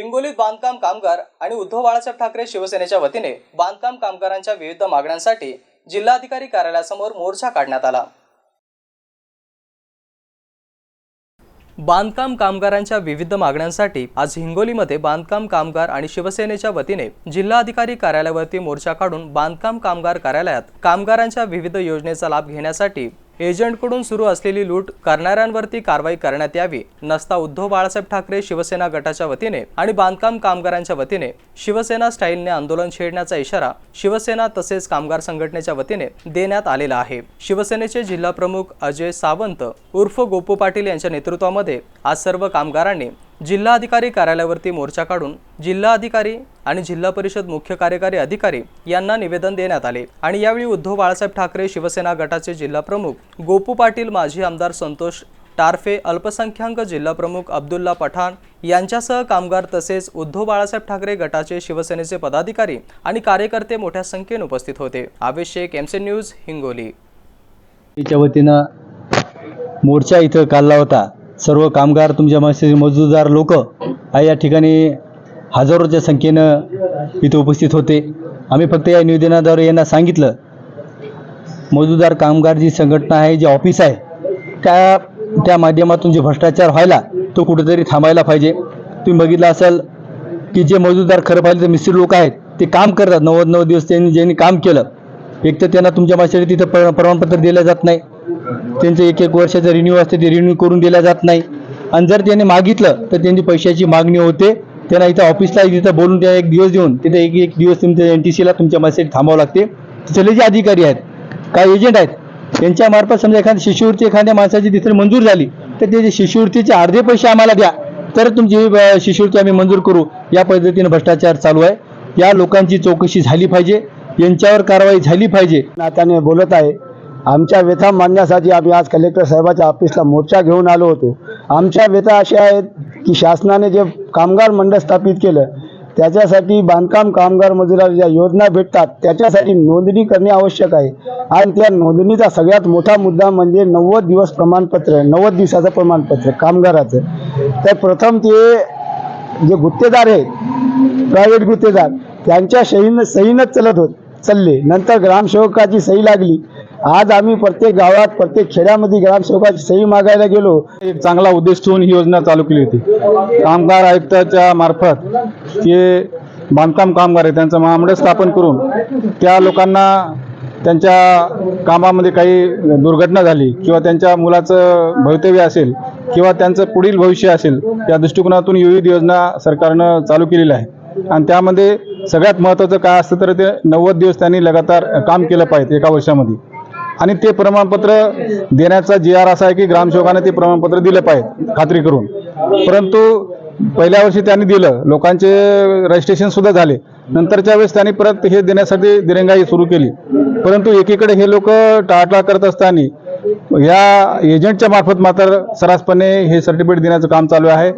हिंगोलीत बांधकाम कामगार आणि उद्धव बाळासाहेब ठाकरे शिवसेनेच्या वतीने बांधकाम कामगारांच्या विविध मागण्यांसाठी जिल्हाधिकारी कार्यालयासमोर मोर्चा काढण्यात आला. बांधकाम कामगारांच्या विविध मागण्यांसाठी आज हिंगोलीमध्ये बांधकाम कामगार आणि शिवसेनेच्या वतीने जिल्हाधिकारी कार्यालयावरती मोर्चा काढून बांधकाम कामगार कार्यालयात कामगारांच्या विविध योजनेचा लाभ घेण्यासाठी एजंटकडून सुरू असलेली लूट करणाऱ्यांवरती कारवाई करण्यात यावी नसता उद्धव बाळासाहेब ठाकरे शिवसेना गटाच्या वतीने आणि बांधकाम कामगारांच्या वतीने शिवसेना स्टाईलने आंदोलन छेडण्याचा इशारा शिवसेना तसेच कामगार संघटनेच्या वतीने देण्यात आलेला आहे. शिवसेनेचे जिल्हा प्रमुख अजय सावंत उर्फ गोपू पाटील यांच्या नेतृत्वामध्ये आज सर्व कामगारांनी जिल्हाधिकारी कार्यालयावरती मोर्चा काढून जिल्हाधिकारी आणि जिल्हा परिषद मुख्य कार्यकारी अधिकारी यांना निवेदन देण्यात आले. आणि यावेळी उद्धव बाळासाहेब ठाकरे शिवसेना गटाचे जिल्हा प्रमुख गोपू पाटील माजी आमदार संतोष टारफे अल्पसंख्याक जिल्हा प्रमुख अब्दुल्ला पठाण यांच्यासह कामगार तसेच उद्धव बाळासाहेब ठाकरे गटाचे शिवसेनेचे पदाधिकारी आणि कार्यकर्ते मोठ्या संख्येने उपस्थित होते. Avesh M C News Hingoli. वतीनं मोर्चा इथं काढला होता. सर्व कामगार तुमच्या मस्त मजूरदार लोक या ठिकाणी हजारोच्या संख्येनं इथं उपस्थित होते. आम्ही फक्त या निवेदनाद्वारे यांना सांगितलं मजूरदार कामगार जी संघटना आहे जे ऑफिस आहे त्या त्या माध्यमातून जे भ्रष्टाचार व्हायला तो कुठेतरी थांबायला पाहिजे. तुम्ही बघितलं असाल की जे मजूरदार खरं पाहिले तर मिस्त्री लोक आहेत ते काम करतात. नव्वद नऊ दिवस त्यांनी ज्यांनी काम केलं एक तर त्यांना तुमच्या माशाने तिथं प्र प्रमाणपत्र दिलं जात नाही. त्यांचं एक एक वर्षाचं रिन्यू असते ते रिन्यू करून दिलं जात नाही. आणि जर त्याने मागितलं तर त्यांची पैशाची मागणी होते. त्यांना इथं ऑफिसला तिथं बोलून त्या एक दिवस देऊन तिथे एक एक दिवस तुमच्या एन टी सीला तुमच्या माशासाठी थांबावं लागते. तिथले जे अधिकारी आहेत काय एजंट आहेत त्यांच्यामार्फत समजा एखादी शिष्यवृत्ती एखाद्या माणसाची तिथे मंजूर झाली तर त्याचे शिष्यवृत्तीचे अर्धे पैसे आम्हाला द्या तर तुमची शिष्यवृत्ती आम्ही मंजूर करू. या पद्धतीने भ्रष्टाचार चालू आहे. या लोकांची चौकशी झाली पाहिजे. यांच्यावर कारवाई झाली पाहिजे. नात्याने बोलत आहे. आमच्या व्यथा मांडण्यासाठी आम्ही आज कलेक्टर साहेबाच्या ऑफिसला मोर्चा घेऊन आलो होतो. आमच्या व्यथा अशा आहेत की शासनाने जे कामगार मंडळ स्थापित केलं त्याच्यासाठी बांधकाम कामगार मजुराला ज्या योजना भेटतात त्याच्यासाठी नोंदणी करणे आवश्यक आहे. आणि त्या नोंदणीचा सगळ्यात मोठा मुद्दा म्हणजे नव्वद दिवस प्रमाणपत्र नव्वद दिवसाचं प्रमाणपत्र कामगाराचं. तर प्रथम ते जे गुत्तेदार आहेत प्रायव्हेट गुत्तेदार त्यांच्या सहीनं सहीनंच चलत होत चालले. नंतर ग्रामसेवकाची सही लागली. आज आम्ही प्रत्येक गावात प्रत्येक खेड्यामध्ये ग्रामसेवकाची सही मागायला गेलो. एक चांगला उद्देश ठेवून ही योजना चालू केली होती. कामगार आयुक्ताच्या मार्फत ते बांधकाम कामगार आहे त्यांचं महामंडळ स्थापन करून त्या लोकांना त्यांच्या कामामध्ये काही दुर्घटना झाली किंवा त्यांच्या मुलाचं भवितव्य असेल किंवा त्यांचं पुढील भविष्य असेल त्या दृष्टिकोनातून विविध योजना सरकारनं चालू केलेल्या आहे आणि त्यामध्ये सगळ्यात महत्त्वाचं काय असतं तर ते नव्वद दिवस त्यांनी लगातार काम केलं पाहिजे एका वर्षामध्ये. आणि ते प्रमाणपत्र देण्याचा जी आर असा आहे की ग्रामसेवकाने ते प्रमाणपत्र दिलं पाहिजे खात्री करून. परंतु पहिल्या वर्षी त्यांनी दिलं लोकांचे रजिस्ट्रेशन सुद्धा झाले. नंतरच्या वेळेस त्यांनी परत हे देण्यासाठी दिरंगाई सुरू केली. परंतु एकीकडे हे लोक टाळाटाळ करत असताना या एजंटच्या मार्फत मात्र सर्रासपणे हे सर्टिफिकेट देण्याचं काम चालू आहे.